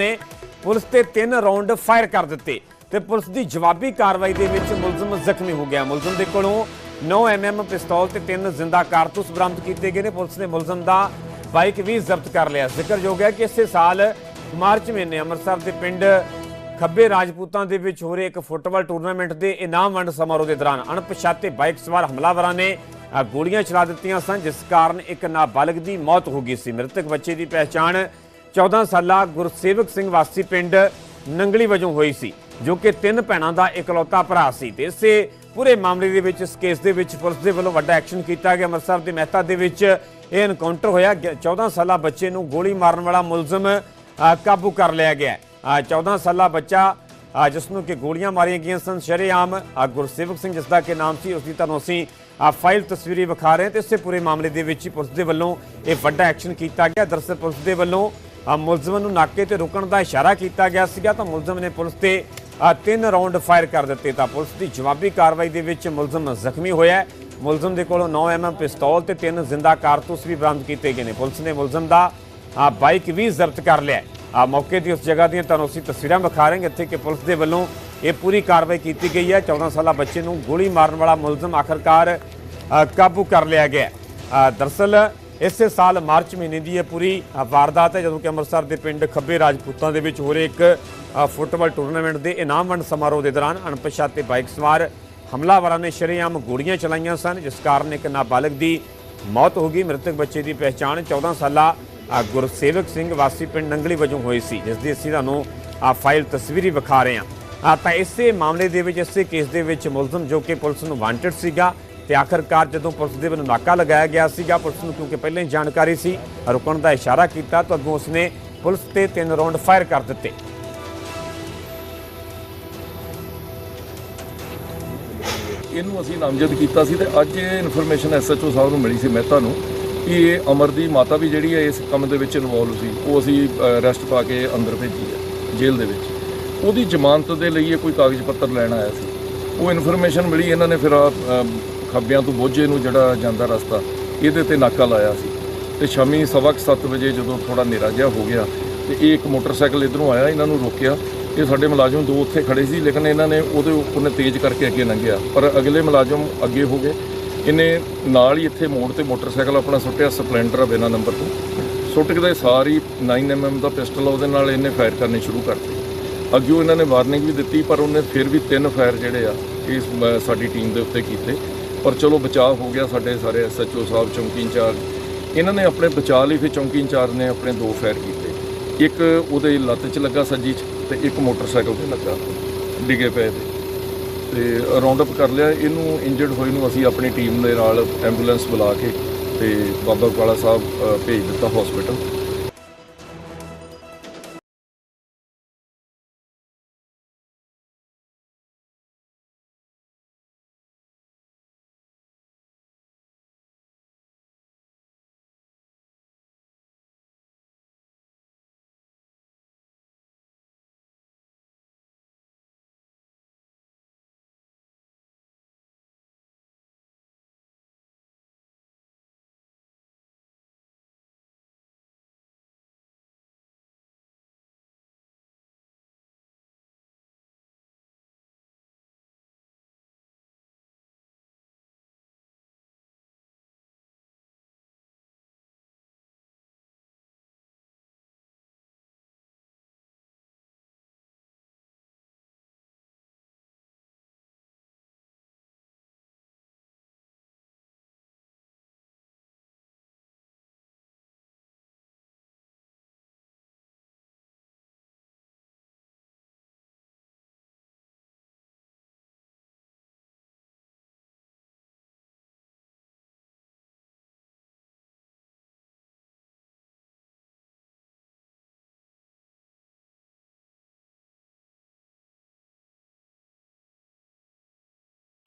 ਨੇ ਪੁਲਿਸ ਤੇ ਤਿੰਨ ਰਾਉਂਡ ਫਾਇਰ ਕਰ ਦਿੱਤੇ ਤੇ ਪੁਲਿਸ ਦੀ ਜਵਾਬੀ ਕਾਰਵਾਈ ਦੇ ਵਿੱਚ ਮੁਲਜ਼ਮ ਜ਼ਖਮੀ ਹੋ ਗਿਆ। ਮੁਲਜ਼ਮ ਦੇ ਕੋਲੋਂ 9 ਐਮਐਮ ਪਿਸਤੌਲ ਤੇ ਤਿੰਨ ਜ਼ਿੰਦਾ ਕਾਰਤੂਸ ਬਰਾਮਦ ਕੀਤੇ ਗਏ ਨੇ। ਪੁਲਿਸ ਨੇ ਮੁਲਜ਼ਮ ਦਾ ਬਾਈਕ ਵੀ ਜ਼ਬਤ ਕਰ ਲਿਆ। ਜ਼ਿਕਰਯੋਗ ਹੈ ਕਿ ਇਸੇ ਸਾਲ ਮਾਰਚ ਮਹੀਨੇ ਅੰਮ੍ਰਿਤਸਰ ਦੇ ਪਿੰਡ ਖੱਬੇ ਰਾਜਪੂਤਾਂ ਦੇ ਵਿੱਚ ਹੋ ਰਹੇ ਇੱਕ ਫੁੱਟਬਾਲ ਟੂਰਨਾਮੈਂਟ ਦੇ ਇਨਾਮ ਵੰਡ ਸਮਾਰੋਹ ਦੇ ਦੌਰਾਨ ਅਣਪਛਾਤੇ ਬਾਈਕ ਸਵਾਰ ਹਮਲਾਵਰਾਂ ਨੇ ਗੋਲੀਆਂ ਚਲਾ ਦਿੱਤੀਆਂ ਸਨ, ਜਿਸ ਕਾਰਨ ਇੱਕ ਨਾਬਾਲਗ ਦੀ ਮੌਤ ਹੋ ਗਈ ਸੀ। ਮ੍ਰਿਤਕ ਬੱਚੇ ਦੀ ਪਹਿਚਾਣ 14 ਸਾਲਾ ਗੁਰਸੇਵਕ ਸਿੰਘ ਵਾਸੀ ਪਿੰਡ ਨੰਗਲੀ ਵਜੋਂ ਹੋਈ ਸੀ ਜੋ ਕਿ ਤਿੰਨ ਭੈਣਾਂ ਦਾ ਇਕਲੌਤਾ ਭਰਾ ਸੀ। ਤੇ ਇਸੇ ਪੂਰੇ ਮਾਮਲੇ ਦੇ ਵਿੱਚ ਇਸ ਕੇਸ ਦੇ ਵਿੱਚ ਪੁਲਿਸ ਦੇ ਵੱਲੋਂ ਵੱਡਾ ਐਕਸ਼ਨ ਕੀਤਾ ਗਿਆ। ਅੰਮ੍ਰਿਤਸਰ ਦੇ ਮਹਿਤਾ ਦੇ ਵਿੱਚ ਇਹ ਐਨਕਾਊਂਟਰ ਹੋਇਆ। ਗ- 14 ਸਾਲਾ ਬੱਚੇ ਨੂੰ ਗੋਲੀ ਮਾਰਨ ਵਾਲਾ ਮੁਲਜ਼ਮ ਕਾਬੂ ਕਰ ਲਿਆ ਗਿਆ। ਹੈ। ਅ, 14 ਸਾਲਾ ਬੱਚਾ ਜਿਸ ਨੂੰ ਕਿ ਗੋਲੀਆਂ ਮਾਰੀਆਂ ਗਈਆਂ ਸਨ ਸ਼ਰੇਆਮ ਗੁਰਸੇਵਕ ਸਿੰਘ ਜਿਸ ਦਾ ਕਿ ਨਾਮ ਸੀ ਉਸ ਦੀ ਤੁਹਾਨੂੰ ਅਸੀਂ ਫਾਈਲ ਤਸਵੀਰੀ ਵਿਖਾ ਰਹੇ ਹਾਂ। ਤੇ ਇਸੇ ਪੂਰੇ ਮਾਮਲੇ ਦੇ ਵਿੱਚ ਹੀ ਪੁਲਿਸ ਦੇ ਵੱਲੋਂ ਇਹ ਵੱਡਾ ਐਕਸ਼ਨ ਕੀਤਾ ਗਿਆ। ਦਰਅਸਲ ਪੁਲਿਸ ਦੇ ਵੱਲੋਂ ਮੁਲਜ਼ਮ ਨੂੰ ਨਾਕੇ ਤੇ ਰੁਕਣ ਦਾ ਇਸ਼ਾਰਾ ਕੀਤਾ ਗਿਆ ਸੀਗਾ ਤਾਂ ਮੁਲਜ਼ਮ ਨੇ ਪੁਲਿਸ ਤੇ ਤਿੰਨ ਰਾਉਂਡ ਫਾਇਰ ਕਰ ਦਿੱਤੇ ਤਾਂ ਪੁਲਿਸ ਦੀ ਜਵਾਬੀ ਕਾਰਵਾਈ ਦੇ ਵਿੱਚ ਮੁਲਜ਼ਮ ਜ਼ਖਮੀ ਹੋਇਆ ਮੁਲਜ਼ਮ ਦੇ ਕੋਲੋਂ 9 ਐਮਐਮ ਪਿਸਤੌਲ ਤੇ ਤਿੰਨ ਜ਼ਿੰਦਾ ਕਾਰਤੂਸ ਵੀ ਬਰਾਮਦ ਕੀਤੇ ਗਏ ਨੇ। ਪੁਲਿਸ ਨੇ ਮੁਲਜ਼ਮ ਦਾ ਬਾਈਕ ਵੀ ਜ਼ਬਤ ਕਰ ਲਿਆ ਆ, ਮੌਕੇ ਦੀ ਉਸ ਜਗ੍ਹਾ ਦੀਆਂ ਤੁਹਾਨੂੰ ਅਸੀਂ ਤਸਵੀਰਾਂ ਵਿਖਾ ਰਹੇ ਹਾਂ, ਇੱਥੇ ਕਿ ਪੁਲਿਸ ਦੇ ਵੱਲੋਂ ਇਹ ਪੂਰੀ ਕਾਰਵਾਈ ਕੀਤੀ ਗਈ ਹੈ। 14 ਸਾਲਾ ਬੱਚੇ ਨੂੰ ਗੋਲੀ ਮਾਰਨ ਵਾਲਾ ਮੁਲਜ਼ਮ ਆਖਰਕਾਰ ਕਾਬੂ ਕਰ ਲਿਆ ਗਿਆ ਹੈ। ਅ, ਇਸੇ ਸਾਲ ਮਾਰਚ ਮਹੀਨੇ ਦੀ ਇਹ ਪੂਰੀ ਵਾਰਦਾਤ ਹੈ ਜਦੋਂ ਕਿ ਅੰਮ੍ਰਿਤਸਰ ਦੇ ਪਿੰਡ ਖੱਬੇ ਰਾਜਪੂਤਾਂ ਦੇ ਵਿੱਚ ਹੋ ਰਹੇ ਇੱਕ ਫੁੱਟਬਾਲ ਟੂਰਨਾਮੈਂਟ ਦੇ ਇਨਾਮ ਵੰਡ ਸਮਾਰੋਹ ਦੇ ਦੌਰਾਨ ਅਣਪਛਾਤੇ ਬਾਈਕ ਸਵਾਰ ਹਮਲਾਵਰਾਂ ਨੇ ਸ਼ਰੇਆਮ ਗੋਲੀਆਂ ਚਲਾਈਆਂ ਸਨ ਜਿਸ ਕਾਰਨ ਇੱਕ ਨਾਬਾਲਗ ਦੀ ਮੌਤ ਹੋ ਗਈ। ਮ੍ਰਿਤਕ ਬੱਚੇ ਦੀ ਪਹਿਚਾਣ 14 ਸਾਲਾ ਗੁਰਸੇਵਕ ਸਿੰਘ ਵਾਸੀ ਪਿੰਡ ਨੰਗਲੀ ਵਜੋਂ ਹੋਈ ਸੀ ਜਿਸ ਦੀ ਅਸੀਂ ਤੁਹਾਨੂੰ ਆ ਫਾਈਲ ਤਸਵੀਰੀ ਵਿਖਾ ਰਹੇ ਹਾਂ। ਤਾਂ ਇਸੇ ਮਾਮਲੇ ਦੇ ਵਿੱਚ ਇਸੇ ਕੇਸ ਦੇ ਵਿੱਚ ਮੁਲਜ਼ਮ ਜੋ ਕਿ ਪੁਲਿਸ ਨੂੰ ਵਾਂਟਡ ਸੀਗਾ ਤੇ ਆਖਰਕਾਰ ਜਦੋਂ ਪੁਲਿਸ ਦੇ ਵੱਲੋਂ ਨਾਕਾ ਲਗਾਇਆ ਗਿਆ ਸੀਗਾ, ਪੁਲਿਸ ਨੂੰ ਕਿਉਂਕਿ ਪਹਿਲਾਂ ਹੀ ਜਾਣਕਾਰੀ ਸੀ, ਰੁਕਣ ਦਾ ਇਸ਼ਾਰਾ ਕੀਤਾ, ਤਾਂ ਅੱਗੋਂ ਉਸਨੇ ਪੁਲਿਸ ਤੇ ਤਿੰਨ ਰਾਉਂਡ ਫਾਇਰ ਕਰ ਦਿੱਤੇ। ਇਹਨੂੰ ਅਸੀਂ ਨਾਮਜ਼ਦ ਕੀਤਾ ਸੀ ਤੇ ਅੱਜ ਇਹ ਇਨਫੋਰਮੇਸ਼ਨ ਐਸਐਚਓ ਸਾਹਿਬ ਨੂੰ ਮਿਲੀ ਸੀ ਮਹਿਤਾ ਨੂੰ ਕਿ ਇਹ ਅਮਰ ਦੀ ਮਾਤਾ ਵੀ ਜਿਹੜੀ ਹੈ ਇਸ ਕੰਮ ਦੇ ਵਿੱਚ ਇਨਵੋਲਵ ਸੀ, ਉਹ ਅਸੀਂ ਅਰੈਸਟ ਪਾ ਕੇ ਅੰਦਰ ਭੇਜੀ ਹੈ, ਜੇਲ੍ਹ ਦੇ ਵਿੱਚ। ਉਹਦੀ ਜ਼ਮਾਨਤ ਦੇ ਲਈ ਇਹ ਕੋਈ ਕਾਗਜ਼ ਪੱਤਰ ਲੈਣ ਆਇਆ ਸੀ। ਉਹ ਇਨਫੋਰਮੇਸ਼ਨ ਮਿਲੀ, ਇਹਨਾਂ ਨੇ ਫਿਰ ਖੱਬਿਆਂ ਤੋਂ ਬੋਝੇ ਨੂੰ ਜਿਹੜਾ ਜਾਂਦਾ ਰਸਤਾ, ਇਹਦੇ ਤੇ ਨਾਕਾ ਲਾਇਆ ਸੀ। ਤੇ ਸ਼ਾਮੀ ਸਵਾ ਕੁ ਸੱਤ ਵਜੇ ਜਦੋਂ ਥੋੜਾ ਹਨੇਰਾ ਜਿਹਾ ਹੋ ਗਿਆ ਤੇ ਇਹ ਇੱਕ ਮੋਟਰਸਾਈਕਲ ਇਧਰੋਂ ਆਇਆ, ਇਹਨਾਂ ਨੂੰ ਰੋਕਿਆ। ਇਹ ਸਾਡੇ ਮੁਲਾਜ਼ਮ ਦੋ ਉੱਥੇ ਖੜੇ ਸੀ, ਲੇਕਿਨ ਇਹਨਾਂ ਨੇ ਉਹਦੇ ਉੱਪਰ ਤੇਜ਼ ਕਰਕੇ ਅੱਗੇ ਲੰਘਿਆ। ਪਰ ਅਗਲੇ ਮੁਲਾਜ਼ਮ ਅੱਗੇ ਹੋ ਗਏ। ਇਹਨੇ ਨਾਲ ਹੀ ਇੱਥੇ ਮੋੜ ਤੇ ਮੋਟਰਸਾਈਕਲ ਆਪਣਾ ਸੁੱਟਿਆ, ਸਪਲੈਂਡਰ ਬਿਨਾਂ ਨੰਬਰ ਤੋਂ। ਸੁੱਟ ਕੇ ਸਾਰੀ 9mm ਦਾ ਪਿਸਟਲ ਉਹਦੇ ਨਾਲ ਇਹਨੇ ਫਾਇਰ ਕਰਨੇ ਸ਼ੁਰੂ ਕਰਤੇ। ਅੱਗੇ ਇਹਨਾਂ ਨੇ ਵਾਰਨਿੰਗ ਵੀ ਦਿੱਤੀ, ਪਰ ਉਹਨੇ ਫਿਰ ਵੀ ਤਿੰਨ ਫਾਇਰ ਜਿਹੜੇ ਆ, ਇਸ ਸਾਡੀ ਟੀਮ ਦੇ ਉੱਤੇ ਕੀਤੇ। ਪਰ ਚਲੋ ਬਚਾਅ ਹੋ ਗਿਆ ਸਾਡੇ ਸਾਰੇ ਐਸਐਚਓ ਸਾਹਿਬ ਚੌਂਕੀ ਇੰਚਾਰਜ। ਇਹਨਾਂ ਨੇ ਆਪਣੇ ਬਚਾਅ ਲਈ ਫਿਰ ਚੌਂਕੀ ਇੰਚਾਰਜ ਨੇ ਆਪਣੇ ਦੋ ਫਾਇਰ ਕੀਤੇ। ਇੱਕ ਉਹਦੇ ਲੱਤ 'ਚ ਲੱਗਾ ਸੱਜੀ 'ਚ ਤੇ ਇੱਕ ਮੋਟਰਸਾਈਕਲ ਤੇ ਲੱਗਾ। ਡਿੱਗੇ ਪਏ ਤੇ। ਤੇ ਰਾਉਂਡ ਅਪ ਕਰ ਲਿਆ। ਇਹਨੂੰ ਇੰਜਰਡ ਹੋਏ ਨੂੰ ਅਸੀਂ ਆਪਣੀ ਟੀਮ ਦੇ ਨਾਲ ਐਂਬੂਲੈਂਸ ਬੁਲਾ ਕੇ ਤੇ ਬਾਬਾ ਕਾਲਾ ਸਾਹਿਬ ਭੇਜ ਦਿੱਤਾ ਹਸਪੀਟਲ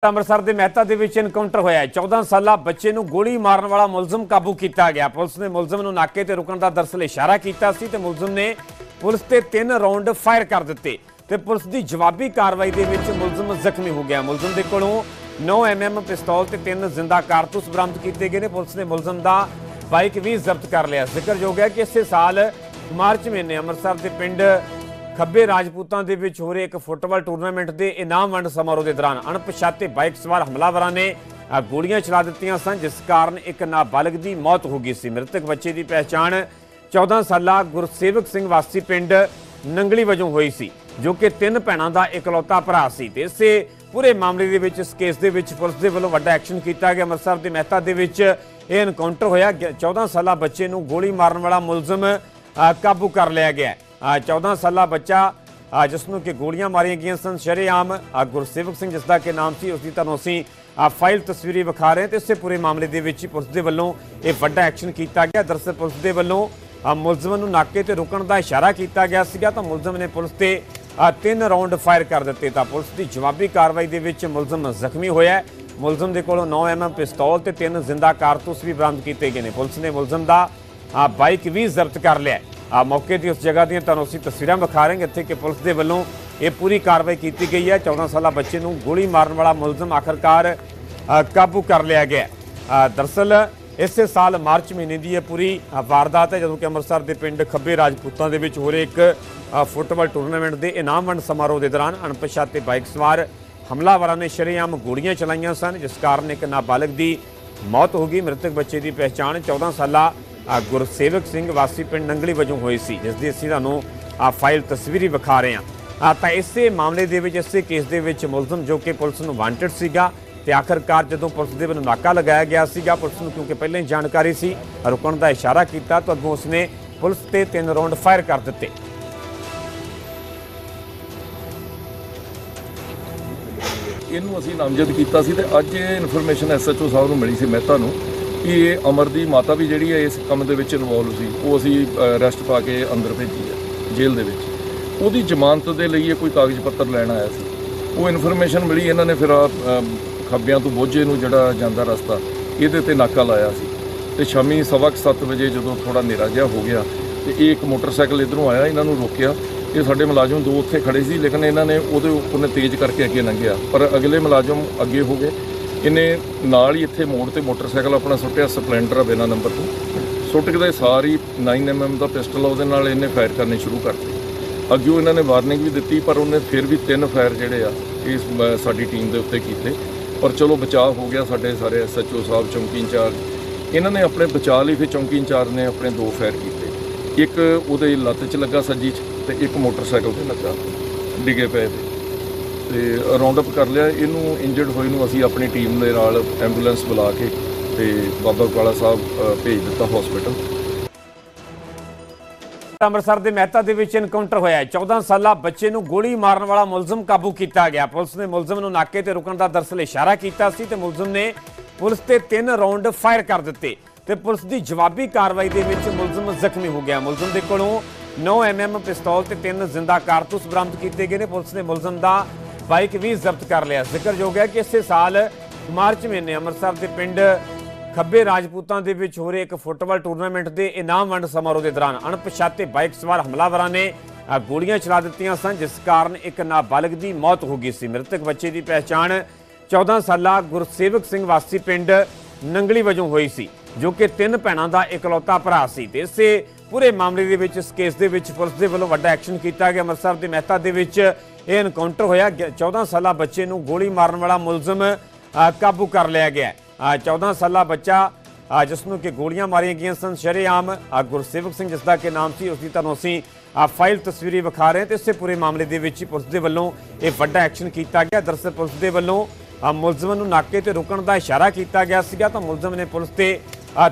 ਅੰਮ੍ਰਿਤਸਰ ਦੇ ਮਹਿਤਾ ਦੇ ਵਿੱਚ ਐਨਕਾਊਂਟਰ ਹੋਇਆ 14 ਸਾਲਾ ਬੱਚੇ ਨੂੰ ਗੋਲੀ ਮਾਰਨ ਵਾਲਾ ਮੁਲਜ਼ਮ ਕਾਬੂ ਕੀਤਾ ਗਿਆ। ਪੁਲਿਸ ਨੇ ਮੁਲਜ਼ਮ ਨੂੰ ਨਾਕੇ ਤੇ ਰੁਕਣ ਦਾ ਦਰਸਲ ਇਸ਼ਾਰਾ ਕੀਤਾ ਸੀ ਤੇ ਮੁਲਜ਼ਮ ਨੇ ਪੁਲਿਸ ਤੇ ਤਿੰਨ ਰਾਉਂਡ ਫਾਇਰ ਕਰ ਦਿੱਤੇ ਤੇ ਪੁਲਿਸ ਦੀ ਜਵਾਬੀ ਕਾਰਵਾਈ ਦੇ ਵਿੱਚ ਮੁਲਜ਼ਮ ਜ਼ਖਮੀ ਹੋ ਗਿਆ। ਮੁਲਜ਼ਮ ਦੇ ਕੋਲੋਂ 9 ਐਮਐਮ ਪਿਸਤੌਲ ਤੇ ਤਿੰਨ ਜ਼ਿੰਦਾ ਕਾਰਤੂਸ ਬਰਾਮਦ ਕੀਤੇ ਗਏ ਨੇ। ਪੁਲਿਸ ਨੇ ਮੁਲਜ਼ਮ ਦਾ ਬਾਈਕ ਵੀ ਜ਼ਬਤ ਕਰ ਲਿਆ। ਜ਼ਿਕਰਯੋਗ ਹੈ ਕਿ ਇਸੇ ਸਾਲ ਮਾਰਚ ਮਹੀਨੇ ਅੰਮ੍ਰਿਤਸਰ ਦੇ ਪਿੰਡ ਖੱਬੇ ਰਾਜਪੂਤਾਂ ਦੇ ਵਿੱਚ ਹੋ ਰਹੇ ਇੱਕ ਫੁੱਟਬਾਲ ਟੂਰਨਾਮੈਂਟ ਦੇ ਇਨਾਮ ਵੰਡ ਸਮਾਰੋਹ ਦੇ ਦੌਰਾਨ ਅਣਪਛਾਤੇ ਬਾਈਕ ਸਵਾਰ ਹਮਲਾਵਰਾਂ ਨੇ ਗੋਲੀਆਂ ਚਲਾ ਦਿੱਤੀਆਂ ਸਨ, ਜਿਸ ਕਾਰਨ ਇੱਕ ਨਾਬਾਲਗ ਦੀ ਮੌਤ ਹੋ ਗਈ ਸੀ। ਮ੍ਰਿਤਕ ਬੱਚੇ ਦੀ ਪਹਿਚਾਣ 14 ਸਾਲਾ ਗੁਰਸੇਵਕ ਸਿੰਘ ਵਾਸੀ ਪਿੰਡ ਨੰਗਲੀ ਵਜੋਂ ਹੋਈ ਸੀ, ਜੋ ਕਿ ਤਿੰਨ ਭੈਣਾਂ ਦਾ ਇਕਲੌਤਾ ਭਰਾ ਸੀ। ਤੇ ਇਸੇ ਪੂਰੇ ਮਾਮਲੇ ਦੇ ਵਿੱਚ ਇਸ ਕੇਸ ਦੇ ਵਿੱਚ ਪੁਲਿਸ ਦੇ ਵੱਲੋਂ ਵੱਡਾ ਐਕਸ਼ਨ ਕੀਤਾ ਗਿਆ। ਅੰਮ੍ਰਿਤਸਰ ਦੇ ਮਹਿਤਾ ਦੇ ਵਿੱਚ ਇਹ ਐਨਕਾਊਂਟਰ ਹੋਇਆ। ਗਿਆ। 14 ਸਾਲਾ ਬੱਚੇ ਨੂੰ ਗੋਲੀ ਮਾਰਨ ਵਾਲਾ ਮੁਲਜ਼ਮ ਕਾਬੂ ਕਰ ਲਿਆ ਗਿਆ। 14 ਸਾਲਾ ਬੱਚਾ ਜਿਸ ਨੂੰ ਕਿ ਗੋਲੀਆਂ ਮਾਰੀਆਂ ਗਈਆਂ ਸਨ, ਸ਼ਰੇਆਮ। ਗੁਰਸੇਵਕ ਸਿੰਘ ਜਿਸ ਦਾ ਕਿ ਨਾਮ ਸੀ ਉਸ ਦੀ ਤੁਹਾਨੂੰ ਅਸੀਂ ਫਾਈਲ ਤਸਵੀਰੀ ਵਿਖਾ ਰਹੇ ਹਾਂ ਤੇ ਇਸੇ ਪੂਰੇ ਮਾਮਲੇ ਦੇ ਵਿੱਚ ਪੁਲਿਸ ਦੇ ਵੱਲੋਂ ਇਹ ਵੱਡਾ ਐਕਸ਼ਨ ਕੀਤਾ ਗਿਆ। ਦਰਅਸਲ ਪੁਲਿਸ ਦੇ ਵੱਲੋਂ ਮੁਲਜ਼ਮ ਨੂੰ ਨਾਕੇ ਤੇ ਰੁਕਣ ਦਾ ਇਸ਼ਾਰਾ ਕੀਤਾ ਗਿਆ ਸੀਗਾ ਤਾਂ ਮੁਲਜ਼ਮ ਨੇ ਪੁਲਿਸ ਤੇ ਤਿੰਨ ਰਾਉਂਡ ਫਾਇਰ ਕਰ ਦਿੱਤੇ ਤਾਂ ਪੁਲਿਸ ਦੀ ਜਵਾਬੀ ਕਾਰਵਾਈ ਦੇ ਵਿੱਚ ਮੁਲਜ਼ਮ ਜ਼ਖਮੀ ਹੋਇਆ ਮੁਲਜ਼ਮ ਦੇ ਕੋਲੋਂ 9 ਐਮਐਮ ਪਿਸਤੌਲ ਤੇ ਤਿੰਨ ਜ਼ਿੰਦਾ ਕਾਰਤੂਸ ਵੀ ਬਰਾਮਦ ਕੀਤੇ ਗਏ ਨੇ। ਪੁਲਿਸ ਨੇ ਮੁਲਜ਼ਮ ਦਾ ਬਾਈਕ ਵੀ ਜ਼ਬਤ ਕਰ ਲਿਆ ਆ ਮੌਕੇ ਦੀ ਉਸ ਜਗ੍ਹਾ ਦੀਆਂ ਤੁਹਾਨੂੰ ਅਸੀਂ ਤਸਵੀਰਾਂ ਵਿਖਾ ਰਹੇ ਹਾਂ ਇੱਥੇ ਕਿ ਪੁਲਿਸ ਦੇ ਵੱਲੋਂ ਇਹ ਪੂਰੀ ਕਾਰਵਾਈ ਕੀਤੀ ਗਈ ਹੈ 14 ਸਾਲਾ ਬੱਚੇ ਨੂੰ ਗੋਲੀ ਮਾਰਨ ਵਾਲਾ ਮੁਲਜ਼ਮ ਆਖਰਕਾਰ ਕਾਬੂ ਕਰ ਲਿਆ ਗਿਆ ਹੈ। ਦਰਅਸਲ ਇਸੇ ਸਾਲ ਮਾਰਚ ਮਹੀਨੇ ਦੀ ਇਹ ਪੂਰੀ ਵਾਰਦਾਤ ਹੈ, ਜਦੋਂ ਕਿ ਅੰਮ੍ਰਿਤਸਰ ਦੇ ਪਿੰਡ ਖੱਬੇ ਰਾਜਪੂਤਾਂ ਦੇ ਵਿੱਚ ਹੋ ਰਹੇ ਇੱਕ ਫੁੱਟਬਾਲ ਟੂਰਨਾਮੈਂਟ ਦੇ ਇਨਾਮ ਵੰਡ ਸਮਾਰੋਹ ਦੇ ਦੌਰਾਨ ਅਣਪਛਾਤੇ ਬਾਈਕ ਸਵਾਰ ਹਮਲਾਵਰਾਂ ਨੇ ਸ਼ਰੇਆਮ ਗੋਲੀਆਂ ਚਲਾਈਆਂ ਸਨ, ਜਿਸ ਕਾਰਨ ਇੱਕ ਨਾਬਾਲਗ ਦੀ ਮੌਤ ਹੋ ਗਈ ਮ੍ਰਿਤਕ ਬੱਚੇ ਦੀ ਪਹਿਚਾਣ 14 ਸਾਲਾ ਗੁਰਸੇਵਕ ਸਿੰਘ ਵਾਸੀ ਪਿੰਡ ਨੰਗਲੀ ਵਜੋਂ ਹੋਈ ਸੀ, ਜਿਸ ਦੀ ਅਸੀਂ ਤੁਹਾਨੂੰ ਆ ਫਾਈਲ ਤਸਵੀਰੀ ਵਿਖਾ ਰਹੇ ਹਾਂ। ਤਾਂ ਇਸੇ ਮਾਮਲੇ ਦੇ ਵਿੱਚ, ਇਸੇ ਕੇਸ ਦੇ ਵਿੱਚ ਮੁਲਜ਼ਮ ਜੋ ਕਿ ਪੁਲਿਸ ਨੂੰ ਵਾਂਟਡ ਸੀਗਾ ਤੇ ਆਖਰਕਾਰ ਜਦੋਂ ਪੁਲਿਸ ਦੇ ਵੱਲੋਂ ਨਾਕਾ ਲਗਾਇਆ ਗਿਆ ਸੀਗਾ, ਪੁਲਿਸ ਨੂੰ ਕਿਉਂਕਿ ਪਹਿਲਾਂ ਹੀ ਜਾਣਕਾਰੀ ਸੀ, ਰੁਕਣ ਦਾ ਇਸ਼ਾਰਾ ਕੀਤਾ ਤਾਂ ਅੱਗੋਂ ਉਸਨੇ ਪੁਲਿਸ ਤੇ ਤਿੰਨ ਰਾਉਂਡ ਫਾਇਰ ਕਰ ਦਿੱਤੇ। ਇਹਨੂੰ ਅਸੀਂ ਨਾਮਜ਼ਦ ਕੀਤਾ ਸੀ ਤੇ ਅੱਜ ਇਹ ਇਨਫੋਰਮੇਸ਼ਨ ਐਸਐਚਓ ਸਾਹਿਬ ਨੂੰ ਮਿਲੀ ਸੀ ਮਹਿਤਾ ਨੂੰ। ਕਿ ਇਹ ਅਮਰ ਦੀ ਮਾਤਾ ਵੀ ਜਿਹੜੀ ਹੈ ਇਸ ਕੰਮ ਦੇ ਵਿੱਚ ਇਨਵੋਲਵ ਸੀ, ਉਹ ਅਸੀਂ ਅਰੈਸਟ ਪਾ ਕੇ ਅੰਦਰ ਭੇਜੀ ਹੈ, ਜੇਲ੍ਹ ਦੇ ਵਿੱਚ। ਉਹਦੀ ਜ਼ਮਾਨਤ ਦੇ ਲਈ ਇਹ ਕੋਈ ਕਾਗਜ਼ ਪੱਤਰ ਲੈਣ ਆਇਆ ਸੀ। ਉਹ ਇਨਫੋਰਮੇਸ਼ਨ ਮਿਲੀ, ਇਹਨਾਂ ਨੇ ਫਿਰ ਖੱਬਿਆਂ ਤੋਂ ਬੋਝੇ ਨੂੰ ਜਿਹੜਾ ਜਾਂਦਾ ਰਸਤਾ, ਇਹਦੇ ਤੇ ਨਾਕਾ ਲਾਇਆ ਸੀ। ਤੇ ਸ਼ਾਮੀ ਸਵਾ ਕੁ ਸੱਤ ਵਜੇ ਜਦੋਂ ਥੋੜਾ ਹਨੇਰਾ ਜਿਹਾ ਹੋ ਗਿਆ, ਤੇ ਇਹ ਇੱਕ ਮੋਟਰਸਾਈਕਲ ਇਧਰੋਂ ਆਇਆ, ਇਹਨਾਂ ਨੂੰ ਰੋਕਿਆ। ਇਹ ਸਾਡੇ ਮੁਲਾਜ਼ਮ ਦੋ ਉੱਥੇ ਖੜੇ ਸੀ, ਲੇਕਿਨ ਇਹਨਾਂ ਨੇ ਉਹਦੇ ਉੱਪਰ ਨੇ ਤੇਜ਼ ਕਰਕੇ ਅੱਗੇ ਲੰਘਿਆ। ਪਰ ਅਗਲੇ ਮੁਲਾਜ਼ਮ ਅੱਗੇ ਹੋ ਗਏ। ਇਹਨੇ ਨਾਲ ਹੀ ਇੱਥੇ ਮੋੜ ਤੇ ਮੋਟਰਸਾਈਕਲ ਆਪਣਾ ਸੁੱਟਿਆ ਸਪਲੈਂਡਰ ਆ ਬਿਨਾਂ ਨੰਬਰ ਤੋਂ। ਸੁੱਟ ਕੇ ਤੇ ਸਾਰੀ 9mm ਦਾ ਪਿਸਟਲ ਆ ਉਹਦੇ ਨਾਲ ਇਹਨੇ ਫਾਇਰ ਕਰਨੇ ਸ਼ੁਰੂ ਕਰਤੇ। ਅੱਗੇ ਇਹਨਾਂ ਨੇ ਵਾਰਨਿੰਗ ਵੀ ਦਿੱਤੀ, ਪਰ ਉਹਨੇ ਫਿਰ ਵੀ ਤਿੰਨ ਫਾਇਰ ਜਿਹੜੇ ਆ ਇਸ ਸਾਡੀ ਟੀਮ ਦੇ ਉੱਤੇ ਕੀਤੇ। ਪਰ ਚਲੋ ਬਚਾਅ ਹੋ ਗਿਆ ਸਾਡੇ ਸਾਰੇ ਐਸਐਚਓ ਸਾਹਿਬ ਚੌਂਕੀ ਇੰਚਾਰਜ। ਇਹਨਾਂ ਨੇ ਆਪਣੇ ਬਚਾਅ ਲਈ ਫਿਰ ਚੌਂਕੀ ਇੰਚਾਰਜ ਨੇ ਆਪਣੇ ਦੋ ਫਾਇਰ ਕੀਤੇ। ਇੱਕ ਉਹਦੇ ਲੱਤ 'ਚ ਲੱਗਾ ਸੱਜੀ 'ਚ ਤੇ ਇੱਕ ਮੋਟਰਸਾਈਕਲ ਤੇ ਲੱਗਾ, ਡਿੱਗੇ ਪਏ ਤੇ। ਤੇ ਰਾਉਂਡ ਅਪ ਕਰ ਲਿਆ। ਇਹਨੂੰ ਇੰਜਰਡ ਹੋਏ ਨੂੰ ਅਸੀਂ ਆਪਣੀ ਟੀਮ ਦੇ ਨਾਲ ਐਂਬੂਲੈਂਸ ਬੁਲਾ ਕੇ ਤੇ ਬਾਬਾ ਕਾਲਾ ਸਾਹਿਬ ਭੇਜ ਦਿੱਤਾ ਹਸਪੀਟਲ ਅੰਮ੍ਰਿਤਸਰ ਦੇ ਮਹਿਤਾ ਦੇ ਵਿੱਚ ਐਨਕਾਊਂਟਰ ਹੋਇਆ ਹੈ। 14 ਸਾਲਾ ਬੱਚੇ ਨੂੰ ਗੋਲੀ ਮਾਰਨ ਵਾਲਾ ਮੁਲਜ਼ਮ ਕਾਬੂ ਕੀਤਾ ਗਿਆ। ਪੁਲਿਸ ਨੇ ਮੁਲਜ਼ਮ ਨੂੰ ਨਾਕੇ ਤੇ ਰੁਕਣ ਦਾ ਦਰਸਲ ਇਸ਼ਾਰਾ ਕੀਤਾ ਸੀ ਤੇ ਮੁਲਜ਼ਮ ਨੇ ਪੁਲਿਸ ਤੇ ਤਿੰਨ ਰਾਉਂਡ ਫਾਇਰ ਕਰ ਦਿੱਤੇ ਤੇ ਪੁਲਿਸ ਦੀ ਜਵਾਬੀ ਕਾਰਵਾਈ ਦੇ ਵਿੱਚ ਮੁਲਜ਼ਮ ਜ਼ਖਮੀ ਹੋ ਗਿਆ। ਮੁਲਜ਼ਮ ਦੇ ਕੋਲੋਂ 9 ਐਮਐਮ ਪਿਸਤੌਲ ਤੇ ਤਿੰਨ ਜ਼ਿੰਦਾ ਕਾਰਤੂਸ ਬਰਾਮਦ ਕੀਤੇ ਗਏ ਨੇ। ਪੁਲਿਸ ਨੇ ਮੁਲਜ਼ਮ ਦਾ ਬਾਈਕ ਵੀ ਜ਼ਬਤ ਕਰ ਲਿਆ। ਜ਼ਿਕਰਯੋਗ ਹੈ ਕਿ ਇਸੇ ਸਾਲ ਮਾਰਚ ਮਹੀਨੇ ਅੰਮ੍ਰਿਤਸਰ ਦੇ ਪਿੰਡ ਖੱਬੇ ਰਾਜਪੂਤਾਂ ਦੇ ਵਿੱਚ ਹੋ ਰਹੇ ਇੱਕ ਫੁੱਟਬਾਲ ਟੂਰਨਾਮੈਂਟ ਦੇ ਇਨਾਮ ਵੰਡ ਸਮਾਰੋਹ ਦੇ ਦੌਰਾਨ ਅਣਪਛਾਤੇ ਬਾਈਕ ਸਵਾਰ ਹਮਲਾਵਰਾਂ ਨੇ ਗੋਲੀਆਂ ਚਲਾ ਦਿੱਤੀਆਂ ਸਨ, ਜਿਸ ਕਾਰਨ ਇੱਕ ਨਾਬਾਲਗ ਦੀ ਮੌਤ ਹੋ ਗਈ ਸੀ। ਮ੍ਰਿਤਕ ਬੱਚੇ ਦੀ ਪਹਿਚਾਣ 14 ਸਾਲਾ ਗੁਰਸੇਵਕ ਸਿੰਘ ਵਾਸੀ ਪਿੰਡ ਨੰਗਲੀ ਵਜੋਂ ਹੋਈ ਸੀ, ਜੋ ਕਿ ਤਿੰਨ ਭੈਣਾਂ ਦਾ ਇਕਲੌਤਾ ਭਰਾ ਸੀ। ਤੇ ਇਸੇ ਪੂਰੇ ਮਾਮਲੇ ਦੇ ਵਿੱਚ ਇਸ ਕੇਸ ਦੇ ਵਿੱਚ ਪੁਲਿਸ ਦੇ ਵੱਲੋਂ ਵੱਡਾ ਐਕਸ਼ਨ ਕੀਤਾ ਗਿਆ। ਅੰਮ੍ਰਿਤਸਰ ਦੇ ਮਹਿਤਾ ਦੇ ਵਿੱਚ ਇਹ ਐਨਕਾਊਂਟਰ ਹੋਇਆ ਗਿਆ। 14 ਸਾਲਾ ਬੱਚੇ ਨੂੰ ਗੋਲੀ ਮਾਰਨ ਵਾਲਾ ਮੁਲਜ਼ਮ ਕਾਬੂ ਕਰ ਲਿਆ ਗਿਆ ਹੈ। ਅ, 14 ਸਾਲਾ ਬੱਚਾ ਜਿਸ ਨੂੰ ਕਿ ਗੋਲੀਆਂ ਮਾਰੀਆਂ ਗਈਆਂ ਸਨ ਸ਼ਰੇਆਮ ਗੁਰਸੇਵਕ ਸਿੰਘ ਜਿਸ ਦਾ ਕਿ ਨਾਮ ਸੀ ਉਸ ਦੀ ਤੁਹਾਨੂੰ ਅਸੀਂ ਫਾਈਲ ਤਸਵੀਰੀ ਵਿਖਾ ਰਹੇ ਹਾਂ ਤੇ ਇਸੇ ਪੂਰੇ ਮਾਮਲੇ ਦੇ ਵਿੱਚ ਪੁਲਿਸ ਦੇ ਵੱਲੋਂ ਇਹ ਵੱਡਾ ਐਕਸ਼ਨ ਕੀਤਾ ਗਿਆ ਦਰਅਸਲ ਪੁਲਿਸ ਦੇ ਵੱਲੋਂ ਮੁਲਜ਼ਮ ਨੂੰ ਨਾਕੇ ਤੇ ਰੁਕਣ ਦਾ ਇਸ਼ਾਰਾ ਕੀਤਾ ਗਿਆ ਸੀਗਾ ਤਾਂ ਮੁਲਜ਼ਮ ਨੇ ਪੁਲਿਸ ਤੇ